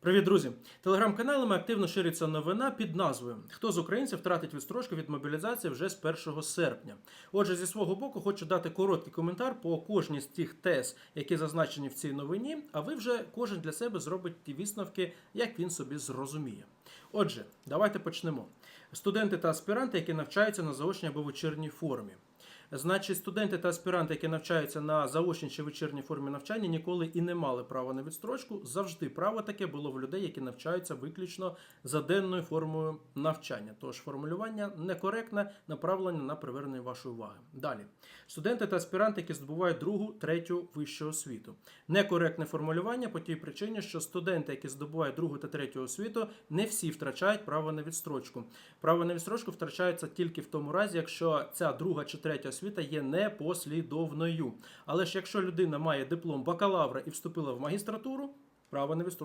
Привіт, друзі! Телеграм-каналами активно шириться новина під назвою Хто з українців втратить відстрочку від мобілізації вже з 1 серпня. Отже, зі свого боку хочу дати короткий коментар по кожній з тих тез, які зазначені в цій новині. А ви вже кожен для себе зробить ті висновки, як він собі зрозуміє. Отже, давайте почнемо. Студенти та аспіранти, які навчаються на заочній або вечірній формі. Значить, студенти та аспіранти, які навчаються на заочній чи вечірній формі навчання, ніколи і не мали права на відстрочку. Завжди право таке було в людей, які навчаються виключно за денною формою навчання. Тож формулювання некоректне, направлення на привернення вашої уваги. Далі, студенти та аспіранти, які здобувають другу, третю вищу освіту. Некоректне формулювання по тій причині, що студенти, які здобувають другу та третю освіту, не всі втрачають право на відстрочку. Право на відстрочку втрачається тільки в тому разі, якщо ця друга чи третя освіта є непослідовною. Але ж якщо людина має диплом бакалавра і вступила в магістратуру, право на відстрочку